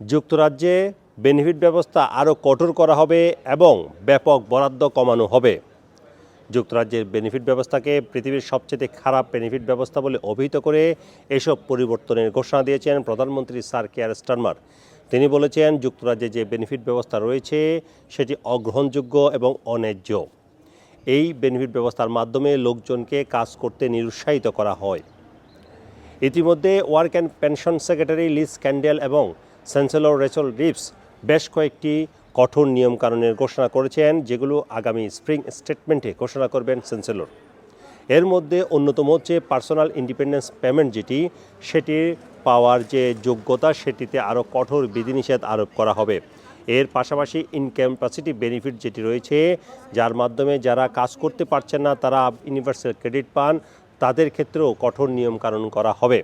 যুক্তরাজ্যে বেনিফিট ব্যবস্থা আরও কঠোর করা হবে এবং ব্যাপক বরাদ্দ কমানো হবে। যুক্তরাজ্যের বেনিফিট ব্যবস্থাকে পৃথিবীর সবচেয়ে খারাপ বেনিফিট ব্যবস্থা বলে অভিহিত করে এসব পরিবর্তনের ঘোষণা দিয়েছেন প্রধানমন্ত্রী স্যার কেয়ার স্টারমার। তিনি বলেছেন, যুক্তরাজ্যে যে বেনিফিট ব্যবস্থা রয়েছে সেটি অগ্রহণযোগ্য এবং অন্যায্য। এই বেনিফিট ব্যবস্থার মাধ্যমে লোকজনকে কাজ করতে নিরুৎসাহিত করা হয়। ইতিমধ্যে work and pension secretary Liz Kendall এবং চ্যান্সেলর রেচল রিপস বেশ কয়েকটি কঠোর নিয়ম নিয়মকানুনের ঘোষণা করেছেন, যেগুলো আগামী স্প্রিং স্টেটমেন্টে ঘোষণা করবেন চ্যান্সেলর এর মধ্যে অন্যতম হচ্ছে পার্সোনাল ইন্ডিপেন্ডেন্স পেমেন্ট যেটি সেটির পাওয়ার যে যোগ্যতা, সেটিতে আরও কঠোর বিধিনিষেধ আরোপ করা হবে। এর পাশাপাশি ইনক্যাপাসিটি বেনিফিট যেটি রয়েছে, যার মাধ্যমে যারা কাজ করতে পারছেন না, তারা ইউনিভার্সাল ক্রেডিট পান, তাদের ক্ষেত্রেও কঠোর নিয়ম নিয়মকানুন করা হবে।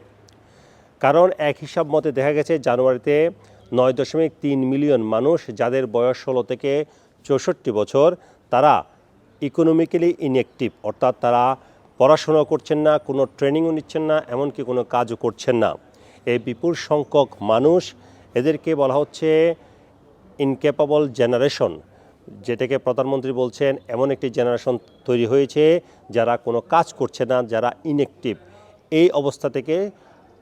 কারণ এক হিসাব মতে দেখা গেছে জানুয়ারিতে নয় দশমিক তিন মিলিয়ন মানুষ, যাদের বয়স ষোলো থেকে চৌষট্টি বছর, তারা ইকোনমিক্যালি ইনঅ্যাক্টিভ অর্থাৎ তারা পড়াশোনা করছেন না, কোনো ট্রেনিংও নিচ্ছেন না, এমনকি কোনো কাজও করছেন না। এই বিপুল সংখ্যক মানুষ এদেরকে বলা হচ্ছে ইনক্যাপাবল জেনারেশন যেটাকে প্রধানমন্ত্রী বলছেন এমন একটি জেনারেশন তৈরি হয়েছে যারা কোনো কাজ করছে না, যারা ইনঅ্যাক্টিভ এই অবস্থা থেকে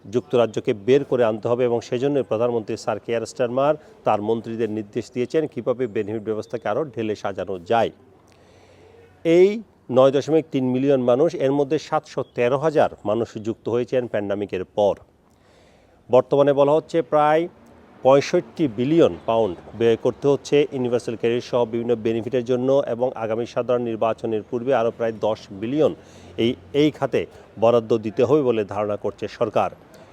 যুক্তরাজ্যকে বের করে আনতে হবে এবং সেজন্য প্রধানমন্ত্রী স্যার কেয়ার স্টারমার তার মন্ত্রীদের নির্দেশ দিয়েছেন কীভাবে বেনিফিট ব্যবস্থাকে আরও ঢেলে সাজানো যায়। এই নয় দশমিক তিন মিলিয়ন মানুষ, এর মধ্যে সাতশো তেরো হাজার মানুষ যুক্ত হয়েছেন প্যান্ডামিকের পর। বর্তমানে বলা হচ্ছে প্রায় পঁয়ষট্টি বিলিয়ন পাউন্ড ব্যয় করতে হচ্ছে ইউনিভার্সাল ক্যারিয়ার সহ বিভিন্ন বেনিফিটের জন্য এবং আগামী সাধারণ নির্বাচনের পূর্বে আরও প্রায় দশ বিলিয়ন এই এই খাতে বরাদ্দ দিতে হবে বলে ধারণা করছে সরকার।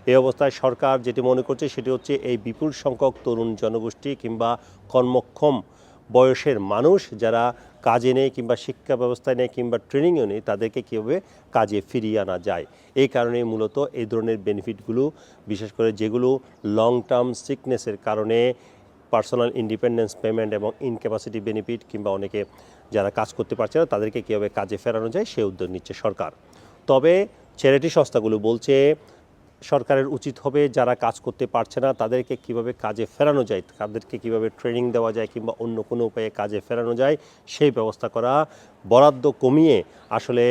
এই অবস্থায় সরকার যেটি মনে করছে সেটি হচ্ছে এই বিপুল সংখ্যক তরুণ জনগোষ্ঠী কিংবা কর্মক্ষম বয়সের মানুষ যারা কাজে নেই কিংবা শিক্ষা ব্যবস্থায় নেই কিংবা ট্রেনিংও নেই, তাদেরকে কীভাবে কাজে ফিরিয়ে আনা যায়? এই কারণে মূলত এই ধরনের বেনিফিটগুলো বিশেষ করে যেগুলো লং টার্ম সিকনেসের কারণে পার্সোনাল ইন্ডিপেন্ডেন্স পেমেন্ট এবং ইনক্যাপাসিটি বেনিফিট কিংবা অনেকে যারা কাজ করতে পারছে না, তাদেরকে কীভাবে কাজে ফেরানো যায়, সে উদ্যোগ নিচ্ছে সরকার। তবে চ্যারিটি সংস্থাগুলো বলছে সরকারের উচিত হবে, যারা কাজ করতে পারছে না, তাদেরকে কীভাবে কাজে ফেরানো যায়, তাদেরকে কীভাবে ট্রেনিং দেওয়া যায় কিংবা অন্য কোনো উপায়ে কাজে ফেরানো যায়, সেই ব্যবস্থা করা বরাদ্দ কমিয়ে আসলে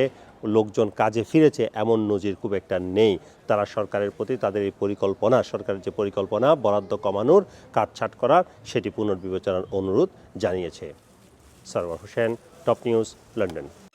লোকজন কাজে ফিরেছে এমন নজির খুব একটা নেই। তারা সরকারের প্রতি তাদের এই পরিকল্পনা, সরকারের যে পরিকল্পনা, বরাদ্দ কমানোর কাটছাট করার সেটি পুনর্বিবেচনার অনুরোধ জানিয়েছে। Sarwar Hossain, top news, London.